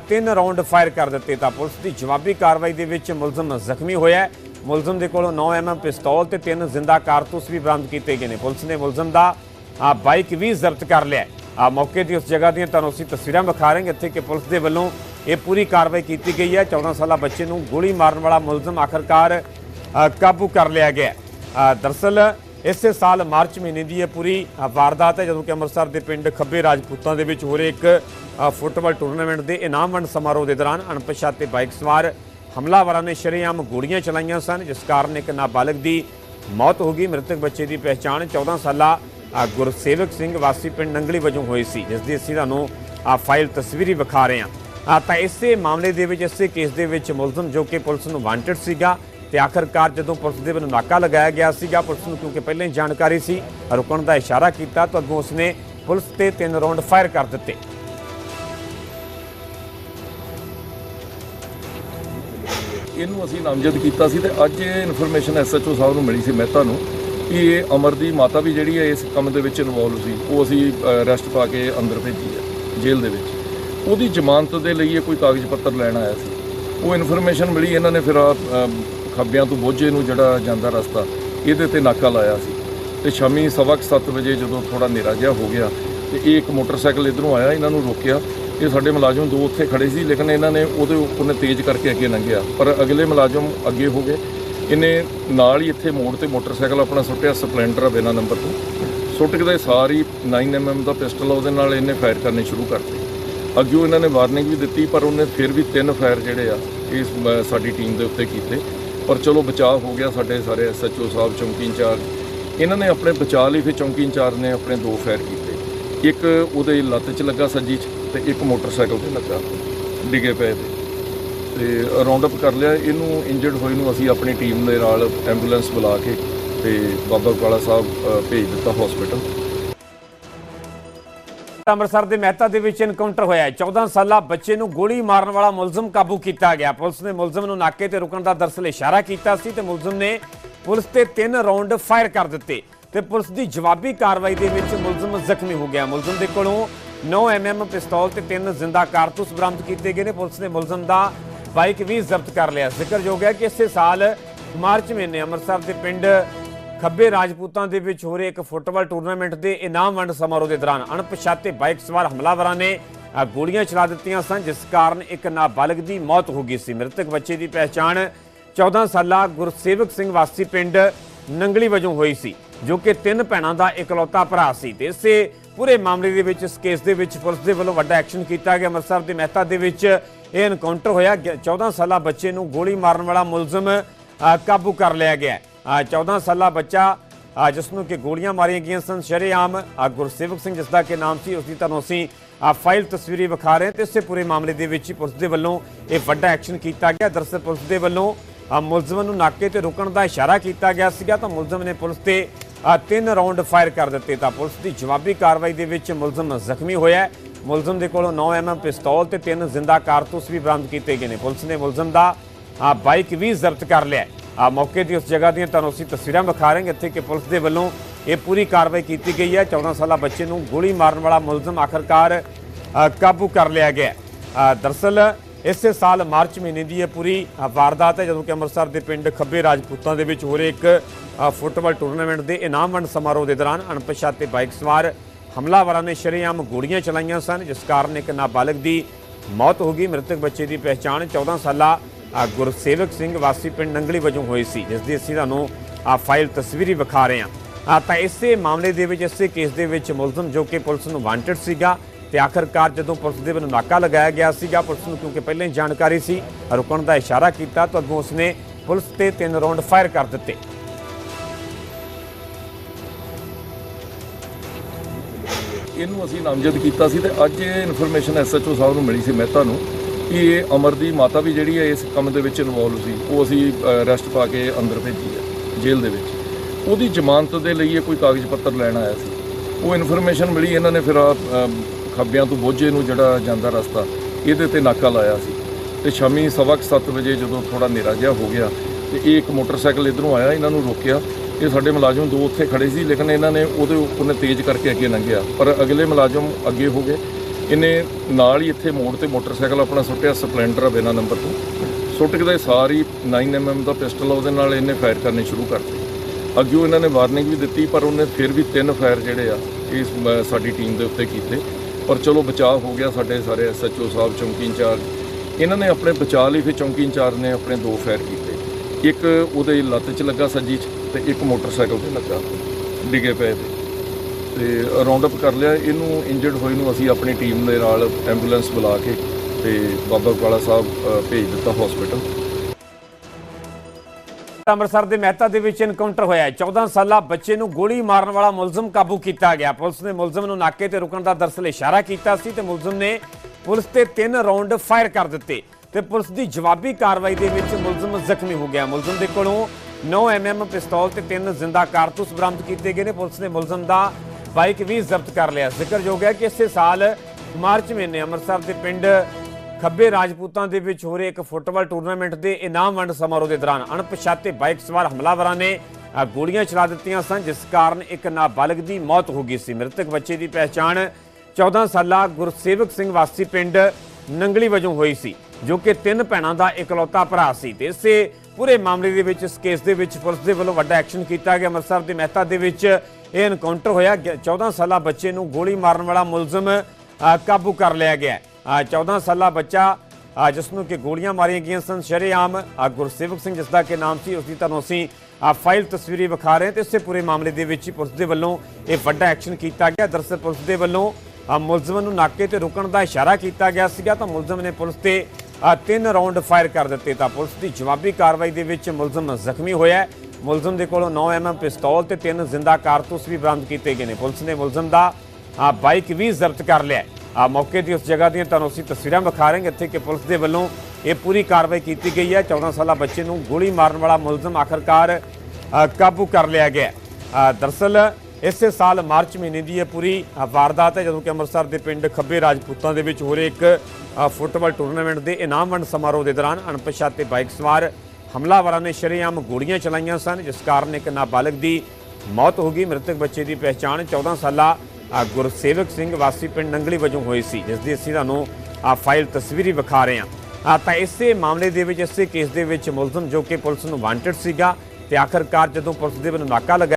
ਤਿੰਨ ਰਾਉਂਡ ਫਾਇਰ ਕਰ ਦਿੱਤੇ ਤਾਂ ਪੁਲਿਸ ਦੀ ਜਵਾਬੀ ਕਾਰਵਾਈ ਦੇ ਵਿੱਚ ਮੁਲਜ਼ਮ ਜ਼ਖਮੀ ਹੋਇਆ ਮੁਲਜ਼ਮ ਦੇ ਕੋਲੋਂ 9 ਐਮਐਮ ਪਿਸਤੌਲ ਤੇ ਤਿੰਨ ਜ਼ਿੰਦਾ ਕਾਰਤੂਸ ਵੀ ਬਰਾਮਦ ਕੀਤੇ ਗਏ ਨੇ। ਪੁਲਿਸ ਨੇ ਮੁਲਜ਼ਮ ਦਾ ਬਾਈਕ ਵੀ ਜ਼ਬਤ ਕਰ ਲਿਆ ਆ, ਮੌਕੇ ਦੀ ਉਸ ਜਗ੍ਹਾ ਦੀਆਂ ਤੁਹਾਨੂੰ ਅਸੀਂ ਤਸਵੀਰਾਂ ਵਿਖਾ ਰਹੇ ਹਾਂ, ਇੱਥੇ ਕਿ ਪੁਲਿਸ ਦੇ ਵੱਲੋਂ ਇਹ ਪੂਰੀ ਕਾਰਵਾਈ ਕੀਤੀ ਗਈ ਹੈ। 14 ਸਾਲਾ ਬੱਚੇ ਨੂੰ ਗੋਲੀ ਮਾਰਨ ਵਾਲਾ ਮੁਲਜ਼ਮ ਆਖਰਕਾਰ ਕਾਬੂ ਕਰ ਲਿਆ ਗਿਆ ਹੈ। ਦਰਅਸਲ ਇਸੇ ਸਾਲ ਮਾਰਚ ਮਹੀਨੇ ਦੀ ਇਹ ਪੂਰੀ ਵਾਰਦਾਤ ਹੈ, ਜਦੋਂ ਕਿ ਅੰਮ੍ਰਿਤਸਰ ਦੇ ਪਿੰਡ ਖੱਬੇ ਰਾਜਪੂਤਾਂ ਦੇ ਵਿੱਚ ਹੋ ਰਹੇ ਇੱਕ ਫੁੱਟਬਾਲ ਟੂਰਨਾਮੈਂਟ ਦੇ ਇਨਾਮ ਵੰਡ ਸਮਾਰੋਹ ਦੇ ਦੌਰਾਨ ਅਣਪਛਾਤੇ ਬਾਈਕ ਸਵਾਰ ਹਮਲਾਵਰਾਂ ਨੇ ਸ਼ਰੇਆਮ ਗੋਲੀਆਂ ਚਲਾਈਆਂ ਸਨ, ਜਿਸ ਕਾਰਨ ਇੱਕ ਨਾਬਾਲਗ ਦੀ ਮੌਤ ਹੋ ਗਈ। ਮ੍ਰਿਤਕ ਬੱਚੇ ਦੀ ਪਹਿਚਾਣ 14 ਸਾਲਾ ਗੁਰਸੇਵਕ ਸਿੰਘ ਵਾਸੀ ਪਿੰਡ ਨੰਗਲੀ ਵਜੋਂ ਹੋਈ ਸੀ, ਜਿਸ ਦੀ ਅਸੀਂ ਤੁਹਾਨੂੰ ਆ ਫਾਈਲ ਤਸਵੀਰੀ ਵਿਖਾ ਰਹੇ ਹਾਂ। ਤਾਂ ਇਸੇ ਮਾਮਲੇ ਦੇ ਵਿੱਚ, ਇਸੇ ਕੇਸ ਦੇ ਵਿੱਚ ਮੁਲਜ਼ਮ ਜੋ ਕਿ ਪੁਲਿਸ ਨੂੰ ਵਾਂਟਡ ਸੀਗਾ ਤੇ ਆਖਰਕਾਰ ਜਦੋਂ ਪੁਲਿਸ ਦੇ ਵੱਲੋਂ ਨਾਕਾ ਲਗਾਇਆ ਗਿਆ ਸੀਗਾ, ਪੁਲਿਸ ਨੂੰ ਕਿਉਂਕਿ ਪਹਿਲਾਂ ਹੀ ਜਾਣਕਾਰੀ ਸੀ, ਰੁਕਣ ਦਾ ਇਸ਼ਾਰਾ ਕੀਤਾ, ਤਾਂ ਅੱਗੋਂ ਉਸਨੇ ਪੁਲਿਸ ਤੇ ਤਿੰਨ ਰਾਉਂਡ ਫਾਇਰ ਕਰ ਦਿੱਤੇ। ਇਹਨੂੰ ਅਸੀਂ ਨਾਮਜ਼ਦ ਕੀਤਾ ਸੀ ਤੇ ਅੱਜ ਇਹ ਇਨਫੋਰਮੇਸ਼ਨ ਐਸਐਚਓ ਸਾਹਿਬ ਨੂੰ ਮਿਲੀ ਸੀ ਮਹਿਤਾ ਨੂੰ ਕਿ ਇਹ ਅਮਰ ਦੀ ਮਾਤਾ ਵੀ ਜਿਹੜੀ ਹੈ ਇਸ ਕੰਮ ਦੇ ਵਿੱਚ ਇਨਵੋਲਵ ਸੀ, ਉਹ ਅਸੀਂ ਅਰੈਸਟ ਪਾ ਕੇ ਅੰਦਰ ਭੇਜੀ ਹੈ, ਜੇਲ੍ਹ ਦੇ ਵਿੱਚ। ਉਹਦੀ ਜ਼ਮਾਨਤ ਦੇ ਲਈ ਇਹ ਕੋਈ ਕਾਗਜ਼ ਪੱਤਰ ਲੈਣ ਆਇਆ ਸੀ। ਉਹ ਇਨਫੋਰਮੇਸ਼ਨ ਮਿਲੀ, ਇਹਨਾਂ ਨੇ ਫਿਰ ਖੱਬਿਆਂ ਤੋਂ ਬੋਝੇ ਨੂੰ ਜਿਹੜਾ ਜਾਂਦਾ ਰਸਤਾ, ਇਹਦੇ ਤੇ ਨਾਕਾ ਲਾਇਆ ਸੀ। ਤੇ ਸ਼ਾਮੀ ਸਵਾ ਕੁ ਸੱਤ ਵਜੇ ਜਦੋਂ ਥੋੜਾ ਹਨੇਰਾ ਜਿਹਾ ਹੋ ਗਿਆ ਤੇ ਇਹ ਇੱਕ ਮੋਟਰਸਾਈਕਲ ਇਧਰੋਂ ਆਇਆ, ਇਹਨਾਂ ਨੂੰ ਰੋਕਿਆ ਇਹ ਸਾਡੇ ਮੁਲਾਜ਼ਮ ਦੋ ਉੱਥੇ ਖੜੇ ਸੀ ਲੇਕਿਨ ਇਹਨਾਂ ਨੇ ਉਹਦੇ ਉੱਪਰ ਤੇਜ਼ ਕਰਕੇ ਅੱਗੇ ਲੰਘਿਆ। ਪਰ ਅਗਲੇ ਮੁਲਾਜ਼ਮ ਅੱਗੇ ਹੋ ਗਏ। ਇਹਨੇ ਨਾਲ ਹੀ ਇੱਥੇ ਮੋੜ ਤੇ ਮੋਟਰਸਾਈਕਲ ਆਪਣਾ ਸੁੱਟਿਆ ਸਪਲੈਂਡਰ ਆ ਬਿਨਾਂ ਨੰਬਰ ਤੋਂ। ਸੁੱਟ ਕੇ ਦੇ ਸਾਰੀ 9mm ਦਾ ਪਿਸਟਲ ਆ, ਉਹਦੇ ਨਾਲ ਇਹਨੇ ਫਾਇਰ ਕਰਨੇ ਸ਼ੁਰੂ ਕਰਤੇ। ਅੱਗੇ ਇਹਨਾਂ ਨੇ ਵਾਰਨਿੰਗ ਵੀ ਦਿੱਤੀ ਪਰ ਉਹਨੇ ਫਿਰ ਵੀ ਤਿੰਨ ਫਾਇਰ ਜਿਹੜੇ ਆ ਇਸ ਸਾਡੀ ਟੀਮ ਦੇ ਉੱਤੇ ਕੀਤੇ। ਪਰ ਚਲੋ ਬਚਾਅ ਹੋ ਗਿਆ ਸਾਡੇ ਸਾਰੇ ਐਸਐਚਓ ਸਾਹਿਬ ਚੌਂਕੀ ਇੰਚਾਰਜ। ਇਹਨਾਂ ਨੇ ਆਪਣੇ ਬਚਾਅ ਲਈ ਫਿਰ ਚੌਂਕੀ ਇੰਚਾਰਜ ਨੇ ਆਪਣੇ ਦੋ ਫਾਇਰ ਕੀਤੇ। ਇੱਕ ਉਹਦੇ ਲੱਤ 'ਚ ਲੱਗਾ ਸੱਜੀ 'ਚ। ਤੇ ਇੱਕ ਮੋਟਰਸਾਈਕਲ ਤੇ ਲੱਗਾ ਡਿੱਗੇ ਪਏ ਤੇ। ਤੇ ਰਾਉਂਡ ਅਪ ਕਰ ਲਿਆ। ਇਹਨੂੰ ਇੰਜਰਡ ਹੋਏ ਨੂੰ ਅਸੀਂ ਆਪਣੀ ਟੀਮ ਦੇ ਨਾਲ ਐਂਬੂਲੈਂਸ ਬੁਲਾ ਕੇ ਤੇ ਬਾਬਾ ਕਾਲਾ ਸਾਹਿਬ ਭੇਜ ਦਿੱਤਾ ਹਸਪੀਟਲ ਅੰਮ੍ਰਿਤਸਰ ਦੇ ਮਹਿਤਾ ਦੇ ਵਿੱਚ ਐਨਕਾਊਂਟਰ ਹੋਇਆ ਹੈ। 14 ਸਾਲਾ ਬੱਚੇ ਨੂੰ ਗੋਲੀ ਮਾਰਨ ਵਾਲਾ ਮੁਲਜ਼ਮ ਕਾਬੂ ਕੀਤਾ ਗਿਆ। ਪੁਲਿਸ ਨੇ ਮੁਲਜ਼ਮ ਨੂੰ ਨਾਕੇ ਤੇ ਰੁਕਣ ਦਾ ਦਰਸਲ ਇਸ਼ਾਰਾ ਕੀਤਾ ਸੀ ਤੇ ਮੁਲਜ਼ਮ ਨੇ ਪੁਲਿਸ ਤੇ ਤਿੰਨ ਰਾਉਂਡ ਫਾਇਰ ਕਰ ਦਿੱਤੇ। ਤੇ ਪੁਲਿਸ ਦੀ ਜਵਾਬੀ ਕਾਰਵਾਈ ਦੇ ਵਿੱਚ ਮੁਲਜ਼ਮ ਜ਼ਖਮੀ ਹੋ ਗਿਆ। ਮੁਲਜ਼ਮ ਦੇ ਕੋਲੋਂ 9 ਐਮਐਮ ਪਿਸਤੌਲ ਤੇ ਤਿੰਨ ਜ਼ਿੰਦਾ ਕਾਰਤੂਸ ਬਰਾਮਦ ਕੀਤੇ ਗਏ ਨੇ। ਪੁਲਿਸ ਨੇ ਮੁਲਜ਼ਮ ਦਾ ਬਾਈਕ ਵੀ ਜ਼ਬਤ ਕਰ ਲਿਆ। ਜ਼ਿਕਰਯੋਗ ਹੈ ਕਿ ਇਸੇ ਸਾਲ ਮਾਰਚ ਮਹੀਨੇ ਅੰਮ੍ਰਿਤਸਰ ਦੇ ਪਿੰਡ ਖੱਬੇ ਰਾਜਪੂਤਾਂ ਦੇ ਵਿੱਚ ਹੋ ਰਹੇ ਇੱਕ ਫੁੱਟਬਾਲ ਟੂਰਨਾਮੈਂਟ ਦੇ ਇਨਾਮ ਵੰਡ ਸਮਾਰੋਹ ਦੇ ਦੌਰਾਨ ਅਣਪਛਾਤੇ ਬਾਈਕ ਸਵਾਰ ਹਮਲਾਵਰਾਂ ਨੇ ਗੋਲੀਆਂ ਚਲਾ ਦਿੱਤੀਆਂ ਸਨ, ਜਿਸ ਕਾਰਨ ਇੱਕ ਨਾਬਾਲਗ ਦੀ ਮੌਤ ਹੋ ਗਈ ਸੀ। ਮ੍ਰਿਤਕ ਬੱਚੇ ਦੀ ਪਹਿਚਾਣ 14 ਸਾਲਾ ਗੁਰਸੇਵਕ ਸਿੰਘ ਵਾਸੀ ਪਿੰਡ ਨੰਗਲੀ ਵਜੋਂ ਹੋਈ ਸੀ, ਜੋ ਕਿ ਤਿੰਨ ਭੈਣਾਂ ਦਾ ਇਕਲੌਤਾ ਭਰਾ ਸੀ ਤੇ ਇਸੇ ਪੂਰੇ ਮਾਮਲੇ ਦੇ ਵਿੱਚ ਇਸ ਕੇਸ ਦੇ ਵਿੱਚ ਪੁਲਿਸ ਦੇ ਵੱਲੋਂ ਵੱਡਾ ਐਕਸ਼ਨ ਕੀਤਾ ਗਿਆ ਅੰਮ੍ਰਿਤਸਰ ਦੇ ਮਹਿਤਾ ਦੇ ਵਿੱਚ ਇਹ ਐਨਕਾਊਂਟਰ ਹੋਇਆ ਗਿਆ। 14 ਸਾਲਾ ਬੱਚੇ ਨੂੰ ਗੋਲੀ ਮਾਰਨ ਵਾਲਾ ਮੁਲਜ਼ਮ ਕਾਬੂ ਕਰ ਲਿਆ ਗਿਆ ਹੈ। ਅ, 14 ਸਾਲਾ ਬੱਚਾ ਜਿਸ ਨੂੰ ਕਿ ਗੋਲੀਆਂ ਮਾਰੀਆਂ ਗਈਆਂ ਸਨ ਸ਼ਰੇਆਮ ਗੁਰਸੇਵਕ ਸਿੰਘ ਜਿਸ ਦਾ ਕਿ ਨਾਮ ਸੀ ਉਸ ਦੀ ਤੁਹਾਨੂੰ ਅਸੀਂ ਫਾਈਲ ਤਸਵੀਰੀ ਵਿਖਾ ਰਹੇ ਹਾਂ ਤੇ ਇਸੇ ਪੂਰੇ ਮਾਮਲੇ ਦੇ ਵਿੱਚ ਪੁਲਿਸ ਦੇ ਵੱਲੋਂ ਇਹ ਵੱਡਾ ਐਕਸ਼ਨ ਕੀਤਾ ਗਿਆ ਦਰਅਸਲ ਪੁਲਿਸ ਦੇ ਵੱਲੋਂ ਮੁਲਜ਼ਮ ਨੂੰ ਨਾਕੇ ਤੇ ਰੁਕਣ ਦਾ ਇਸ਼ਾਰਾ ਕੀਤਾ ਗਿਆ ਸੀਗਾ ਤਾਂ ਮੁਲਜ਼ਮ ਨੇ ਪੁਲਿਸ ਤੇ ਤਿੰਨ ਰਾਉਂਡ ਫਾਇਰ ਕਰ ਦਿੱਤੇ ਤਾਂ ਪੁਲਿਸ ਦੀ ਜਵਾਬੀ ਕਾਰਵਾਈ ਦੇ ਵਿੱਚ ਮੁਲਜ਼ਮ ਜ਼ਖਮੀ ਹੋਇਆ ਮੁਲਜ਼ਮ ਦੇ ਕੋਲੋਂ 9 ਐਮਐਮ ਪਿਸਤੌਲ ਤੇ ਤਿੰਨ ਜ਼ਿੰਦਾ ਕਾਰਤੂਸ ਵੀ ਬਰਾਮਦ ਕੀਤੇ ਗਏ ਨੇ। ਪੁਲਿਸ ਨੇ ਮੁਲਜ਼ਮ ਦਾ ਬਾਈਕ ਵੀ ਜ਼ਬਤ ਕਰ ਲਿਆ ਆ ਮੌਕੇ ਦੀ ਉਸ ਜਗ੍ਹਾ ਦੀਆਂ ਤੁਹਾਨੂੰ ਅਸੀਂ ਤਸਵੀਰਾਂ ਵਿਖਾ ਰਹੇ ਹਾਂ ਇੱਥੇ ਕਿ ਪੁਲਿਸ ਦੇ ਵੱਲੋਂ ਇਹ ਪੂਰੀ ਕਾਰਵਾਈ ਕੀਤੀ ਗਈ ਹੈ। 14 ਸਾਲਾ ਬੱਚੇ ਨੂੰ ਗੋਲੀ ਮਾਰਨ ਵਾਲਾ ਮੁਲਜ਼ਮ ਆਖਰਕਾਰ ਕਾਬੂ ਕਰ ਲਿਆ ਗਿਆ ਹੈ। ਅ, ਇਸੇ ਸਾਲ ਮਾਰਚ ਮਹੀਨੇ ਦੀ ਇਹ ਪੂਰੀ ਵਾਰਦਾਤ ਹੈ ਜਦੋਂ ਕਿ ਅੰਮ੍ਰਿਤਸਰ ਦੇ ਪਿੰਡ ਖੱਬੇ ਰਾਜਪੂਤਾਂ ਦੇ ਵਿੱਚ ਹੋ ਰਹੇ ਇੱਕ ਫੁੱਟਬਾਲ ਟੂਰਨਾਮੈਂਟ ਦੇ ਇਨਾਮ ਵੰਡ ਸਮਾਰੋਹ ਦੇ ਦੌਰਾਨ ਅਣਪਛਾਤੇ ਬਾਈਕ ਸਵਾਰ ਹਮਲਾਵਰਾਂ ਨੇ ਸ਼ਰੇਆਮ ਗੋਲੀਆਂ ਚਲਾਈਆਂ ਸਨ ਜਿਸ ਕਾਰਨ ਇੱਕ ਨਾਬਾਲਗ ਦੀ ਮੌਤ ਹੋ ਗਈ। ਮ੍ਰਿਤਕ ਬੱਚੇ ਦੀ ਪਹਿਚਾਣ 14 ਸਾਲਾ ਗੁਰਸੇਵਕ ਸਿੰਘ ਵਾਸੀ ਪਿੰਡ ਨੰਗਲੀ ਵਜੋਂ ਹੋਈ ਸੀ ਜਿਸ ਦੀ ਅਸੀਂ ਤੁਹਾਨੂੰ ਆ ਫਾਈਲ ਤਸਵੀਰੀ ਵਿਖਾ ਰਹੇ ਹਾਂ। ਤਾਂ ਇਸੇ ਮਾਮਲੇ ਦੇ ਵਿੱਚ ਇਸੇ ਕੇਸ ਦੇ ਵਿੱਚ ਮੁਲਜ਼ਮ ਜੋ ਕਿ ਪੁਲਿਸ ਨੂੰ ਵਾਂਟਡ ਸੀਗਾ ਤੇ ਆਖਰਕਾਰ ਜਦੋਂ ਪੁਲਿਸ ਦੇ ਵੱਲੋਂ ਨਾਕਾ ਲਗਾਇਆ ਗਿਆ ਸੀਗਾ, ਪੁਲਿਸ ਨੂੰ ਕਿਉਂਕਿ ਪਹਿਲਾਂ ਹੀ ਜਾਣਕਾਰੀ ਸੀ, ਰੁਕਣ ਦਾ ਇਸ਼ਾਰਾ ਕੀਤਾ, ਤਾਂ ਅੱਗੋਂ ਉਸਨੇ ਪੁਲਿਸ ਤੇ ਤਿੰਨ ਰਾਉਂਡ ਫਾਇਰ ਕਰ ਦਿੱਤੇ। ਇਹਨੂੰ ਅਸੀਂ ਨਾਮਜ਼ਦ ਕੀਤਾ ਸੀ ਤੇ ਅੱਜ ਇਹ ਇਨਫੋਰਮੇਸ਼ਨ ਐਸਐਚਓ ਸਾਹਿਬ ਨੂੰ ਮਿਲੀ ਸੀ ਮਹਿਤਾ ਨੂੰ ਕਿ ਇਹ ਅਮਰ ਦੀ ਮਾਤਾ ਵੀ ਜਿਹੜੀ ਹੈ, ਇਸ ਕੰਮ ਦੇ ਵਿੱਚ ਇਨਵੋਲਵ ਸੀ। ਉਹ ਅਸੀਂ ਅਰੈਸਟ ਪਾ ਕੇ ਅੰਦਰ ਭੇਜੀ ਹੈ, ਜੇਲ੍ਹ ਦੇ ਵਿੱਚ। ਉਹਦੀ ਜ਼ਮਾਨਤ ਦੇ ਲਈ ਇਹ ਕੋਈ ਕਾਗਜ਼ ਪੱਤਰ ਲੈਣ ਆਇਆ ਸੀ। ਉਹ ਇਨਫੋਰਮੇਸ਼ਨ ਮਿਲੀ, ਇਹਨਾਂ ਨੇ ਫਿਰ ਖੱਬਿਆਂ ਤੋਂ ਬੋਝੇ ਨੂੰ ਜਿਹੜਾ ਜਾਂਦਾ ਰਸਤਾ, ਇਹਦੇ ਤੇ ਨਾਕਾ ਲਾਇਆ ਸੀ। ਤੇ ਸ਼ਾਮੀ ਸਵਾ ਕੁ ਸੱਤ ਵਜੇ ਜਦੋਂ ਥੋੜਾ ਹਨੇਰਾ ਜਿਹਾ ਹੋ ਗਿਆ, ਤੇ ਇਹ ਇੱਕ ਮੋਟਰਸਾਈਕਲ ਇਧਰੋਂ ਆਇਆ, ਇਹਨਾਂ ਨੂੰ ਰੋਕਿਆ। ਇਹ ਸਾਡੇ ਮੁਲਾਜ਼ਮ ਦੋ ਉੱਥੇ ਖੜੇ ਸੀ, ਲੇਕਿਨ ਇਹਨਾਂ ਨੇ ਉਹਦੇ ਉੱਪਰ ਤੇਜ਼ ਕਰਕੇ ਅੱਗੇ ਲੰਘਿਆ। ਪਰ ਅਗਲੇ ਮੁਲਾਜ਼ਮ ਅੱਗੇ ਹੋ ਗਏ। ਇਹਨੇ ਨਾਲ ਹੀ ਇੱਥੇ ਮੋੜ ਤੇ ਮੋਟਰਸਾਈਕਲ ਆਪਣਾ ਸੁੱਟਿਆ, ਸਪਲੈਂਡਰ ਆ ਬਿਨਾਂ ਨੰਬਰ ਤੋਂ। ਸੁੱਟ ਕੇ ਦੇ ਸਾਰੀ 9mm ਦਾ ਪਿਸਟਲ ਉਹਦੇ ਨਾਲ ਇਹਨੇ ਫਾਇਰ ਕਰਨੇ ਸ਼ੁਰੂ ਕਰਤੇ ਅੱਗੇ ਇਹਨਾਂ ਨੇ ਵਾਰਨਿੰਗ ਵੀ ਦਿੱਤੀ, ਪਰ ਉਹਨੇ ਫਿਰ ਵੀ ਤਿੰਨ ਫਾਇਰ ਜਿਹੜੇ ਆ, ਇਸ ਸਾਡੀ ਟੀਮ ਦੇ ਉੱਤੇ ਕੀਤੇ। ਪਰ ਚਲੋ ਬਚਾਅ ਹੋ ਗਿਆ ਸਾਡੇ ਸਾਰੇ ਐਸਐਚਓ ਸਾਹਿਬ, ਚੌਂਕੀ ਇੰਚਾਰਜ। ਇਹਨਾਂ ਨੇ ਆਪਣੇ ਬਚਾਅ ਲਈ ਫਿਰ ਚੌਂਕੀ ਇੰਚਾਰਜ ਨੇ ਆਪਣੇ ਦੋ ਫਾਇਰ ਕੀਤੇ। ਇੱਕ ਉਹਦੇ ਲੱਤ 'ਚ ਲੱਗਾ ਸੱਜੀ 'ਚ ਤੇ ਇੱਕ ਮੋਟਰਸਾਈਕਲ ਤੇ ਲੱਗਾ, ਡਿੱਗੇ ਪਏ ਤੇ। ਤੇ ਰਾਉਂਡ ਅਪ ਕਰ ਲਿਆ। ਇਹਨੂੰ ਇੰਜਰਡ ਹੋਏ ਨੂੰ ਅਸੀਂ ਆਪਣੀ ਟੀਮ ਦੇ ਨਾਲ ਐਂਬੂਲੈਂਸ ਬੁਲਾ ਕੇ ਤੇ ਬਾਬਾ ਕਾਲਾ ਸਾਹਿਬ ਭੇਜ ਦਿੱਤਾ ਹਸਪੀਟਲ ਅੰਮ੍ਰਿਤਸਰ ਦੇ ਮਹਿਤਾ ਦੇ ਵਿੱਚ ਐਨਕਾਊਂਟਰ ਹੋਇਆ ਹੈ। 14 ਸਾਲਾ ਬੱਚੇ ਨੂੰ ਗੋਲੀ ਮਾਰਨ ਵਾਲਾ ਮੁਲਜ਼ਮ ਕਾਬੂ ਕੀਤਾ ਗਿਆ। ਪੁਲਿਸ ਨੇ ਮੁਲਜ਼ਮ ਨੂੰ ਨਾਕੇ ਤੇ ਰੁਕਣ ਦਾ ਦਰਅਸਲ ਇਸ਼ਾਰਾ ਕੀਤਾ ਸੀ ਤੇ ਮੁਲਜ਼ਮ ਨੇ ਪੁਲਿਸ ਤੇ ਤਿੰਨ ਰਾਉਂਡ ਫਾਇਰ ਕਰ ਦਿੱਤੇ ਤੇ ਪੁਲਿਸ ਦੀ ਜਵਾਬੀ ਕਾਰਵਾਈ ਦੇ ਵਿੱਚ ਮੁਲਜ਼ਮ ਜ਼ਖਮੀ ਹੋ ਗਿਆ। ਮੁਲਜ਼ਮ ਦੇ ਕੋਲੋਂ 9 ਐਮਐਮ ਪਿਸਤੌਲ ਤੇ ਤਿੰਨ ਜ਼ਿੰਦਾ ਕਾਰਤੂਸ ਬਰਾਮਦ ਕੀਤੇ ਗਏ ਨੇ। ਪੁਲਿਸ ਨੇ ਮੁਲਜ਼ਮ ਦਾ ਬਾਈਕ ਵੀ ਜ਼ਬਤ ਕਰ ਲਿਆ। ਜ਼ਿਕਰਯੋਗ ਹੈ ਕਿ ਇਸੇ ਸਾਲ ਮਾਰਚ ਮਹੀਨੇ ਅੰਮ੍ਰਿਤਸਰ ਦੇ ਪਿੰਡ ਖੱਬੇ ਰਾਜਪੂਤਾਂ ਦੇ ਵਿੱਚ ਹੋ ਰਹੇ ਇੱਕ ਫੁੱਟਬਾਲ ਟੂਰਨਾਮੈਂਟ ਦੇ ਇਨਾਮ ਵੰਡ ਸਮਾਰੋਹ ਦੇ ਦੌਰਾਨ ਅਣਪਛਾਤੇ ਬਾਈਕ ਸਵਾਰ ਹਮਲਾਵਰਾਂ ਨੇ ਗੋਲੀਆਂ ਚਲਾ ਦਿੱਤੀਆਂ ਸਨ, ਜਿਸ ਕਾਰਨ ਇੱਕ ਨਾਬਾਲਗ ਦੀ ਮੌਤ ਹੋ ਗਈ ਸੀ। ਮ੍ਰਿਤਕ ਬੱਚੇ ਦੀ ਪਹਿਚਾਣ 14 ਸਾਲਾ ਗੁਰਸੇਵਕ ਸਿੰਘ ਵਾਸੀ ਪਿੰਡ ਨੰਗਲੀ ਵਜੋਂ ਹੋਈ ਸੀ, ਜੋ ਕਿ ਤਿੰਨ ਭੈਣਾਂ ਦਾ ਇਕਲੌਤਾ ਭਰਾ ਸੀ। ਤੇ ਇਸੇ ਪੂਰੇ ਮਾਮਲੇ ਦੇ ਵਿੱਚ ਇਸ ਕੇਸ ਦੇ ਵਿੱਚ ਪੁਲਿਸ ਦੇ ਵੱਲੋਂ ਵੱਡਾ ਐਕਸ਼ਨ ਕੀਤਾ ਗਿਆ। ਅੰਮ੍ਰਿਤਸਰ ਦੇ ਮਹਿਤਾ ਦੇ ਵਿੱਚ ਇਹ ਐਨਕਾਊਂਟਰ ਹੋਇਆ। ਗਿਆ। 14 ਸਾਲਾ ਬੱਚੇ ਨੂੰ ਗੋਲੀ ਮਾਰਨ ਵਾਲਾ ਮੁਲਜ਼ਮ ਕਾਬੂ ਕਰ ਲਿਆ ਗਿਆ। 14 ਸਾਲਾ ਬੱਚਾ ਜਿਸ ਨੂੰ ਕਿ ਗੋਲੀਆਂ ਮਾਰੀਆਂ ਗਈਆਂ ਸਨ, ਸ਼ਰੇਆਮ ਗੁਰਸੇਵਕ ਸਿੰਘ ਜਿਸ ਦਾ ਕਿ ਨਾਮ ਸੀ ਉਸ ਦੀ ਤੁਹਾਨੂੰ ਅਸੀਂ ਫਾਈਲ ਤਸਵੀਰੀ ਵਿਖਾ ਰਹੇ ਹਾਂ ਤੇ ਇਸੇ ਪੂਰੇ ਮਾਮਲੇ ਦੇ ਵਿੱਚ ਹੀ ਪੁਲਿਸ ਦੇ ਵੱਲੋਂ ਇਹ ਵੱਡਾ ਐਕਸ਼ਨ ਕੀਤਾ ਗਿਆ। ਦਰਅਸਲ ਪੁਲਿਸ ਦੇ ਵੱਲੋਂ ਮੁਲਜ਼ਮ ਨੂੰ ਨਾਕੇ ਤੇ ਰੁਕਣ ਦਾ ਇਸ਼ਾਰਾ ਕੀਤਾ ਗਿਆ ਸੀਗਾ ਤਾਂ ਮੁਲਜ਼ਮ ਨੇ ਪੁਲਿਸ ਤੇ ਤਿੰਨ ਰਾਉਂਡ ਫਾਇਰ ਕਰ ਦਿੱਤੇ ਤਾਂ ਪੁਲਿਸ ਦੀ ਜਵਾਬੀ ਕਾਰਵਾਈ ਦੇ ਵਿੱਚ ਮੁਲਜ਼ਮ ਜ਼ਖਮੀ ਹੋਇਆ ਮੁਲਜ਼ਮ ਦੇ ਕੋਲੋਂ 9 ਐਮਐਮ ਪਿਸਤੌਲ ਤੇ ਤਿੰਨ ਜ਼ਿੰਦਾ ਕਾਰਤੂਸ ਵੀ ਬਰਾਮਦ ਕੀਤੇ ਗਏ ਨੇ। ਪੁਲਿਸ ਨੇ ਮੁਲਜ਼ਮ ਦਾ ਬਾਈਕ ਵੀ ਜ਼ਬਤ ਕਰ ਲਿਆ ਆ ਮੌਕੇ ਦੀ ਉਸ ਜਗ੍ਹਾ ਦੀਆਂ ਤੁਹਾਨੂੰ ਅਸੀਂ ਤਸਵੀਰਾਂ ਵਿਖਾ ਰਹੇ ਹਾਂ ਇੱਥੇ ਕਿ ਪੁਲਿਸ ਦੇ ਵੱਲੋਂ ਇਹ ਪੂਰੀ ਕਾਰਵਾਈ ਕੀਤੀ ਗਈ ਹੈ 14 ਸਾਲਾ ਬੱਚੇ ਨੂੰ ਗੋਲੀ ਮਾਰਨ ਵਾਲਾ ਮੁਲਜ਼ਮ ਆਖਰਕਾਰ ਕਾਬੂ ਕਰ ਲਿਆ ਗਿਆ ਹੈ। ਦਰਅਸਲ ਇਸੇ ਸਾਲ ਮਾਰਚ ਮਹੀਨੇ ਦੀ ਇਹ ਪੂਰੀ ਵਾਰਦਾਤ ਹੈ, ਜਦੋਂ ਕਿ ਅੰਮ੍ਰਿਤਸਰ ਦੇ ਪਿੰਡ ਖੱਬੇ ਰਾਜਪੂਤਾਂ ਦੇ ਵਿੱਚ ਹੋ ਰਹੇ ਇੱਕ ਫੁੱਟਬਾਲ ਟੂਰਨਾਮੈਂਟ ਦੇ ਇਨਾਮ ਵੰਡ ਸਮਾਰੋਹ ਦੇ ਦੌਰਾਨ ਅਣਪਛਾਤੇ ਬਾਈਕ ਸਵਾਰ ਹਮਲਾਵਰਾਂ ਨੇ ਸ਼ਰੇਆਮ ਗੋਲੀਆਂ ਚਲਾਈਆਂ ਸਨ, ਜਿਸ ਕਾਰਨ ਇੱਕ ਨਾਬਾਲਗ ਦੀ ਮੌਤ ਹੋ ਗਈ ਮ੍ਰਿਤਕ ਬੱਚੇ ਦੀ ਪਹਿਚਾਣ 14 ਸਾਲਾ ਗੁਰਸੇਵਕ ਸਿੰਘ ਵਾਸੀ ਪਿੰਡ ਨੰਗਲੀ ਵਜੋਂ ਹੋਈ ਸੀ, ਜਿਸ ਦੀ ਅਸੀਂ ਤੁਹਾਨੂੰ ਆ ਫਾਈਲ ਤਸਵੀਰੀ ਵਿਖਾ ਰਹੇ ਹਾਂ। ਤਾਂ ਇਸੇ ਮਾਮਲੇ ਦੇ ਵਿੱਚ, ਇਸੇ ਕੇਸ ਦੇ ਵਿੱਚ ਮੁਲਜ਼ਮ ਜੋ ਕਿ ਪੁਲਿਸ ਨੂੰ ਵਾਂਟਡ ਸੀਗਾ ਤੇ ਆਖਰਕਾਰ ਜਦੋਂ ਪੁਲਿਸ ਦੇ ਵੱਲੋਂ ਨਾਕਾ ਲਗਾਇਆ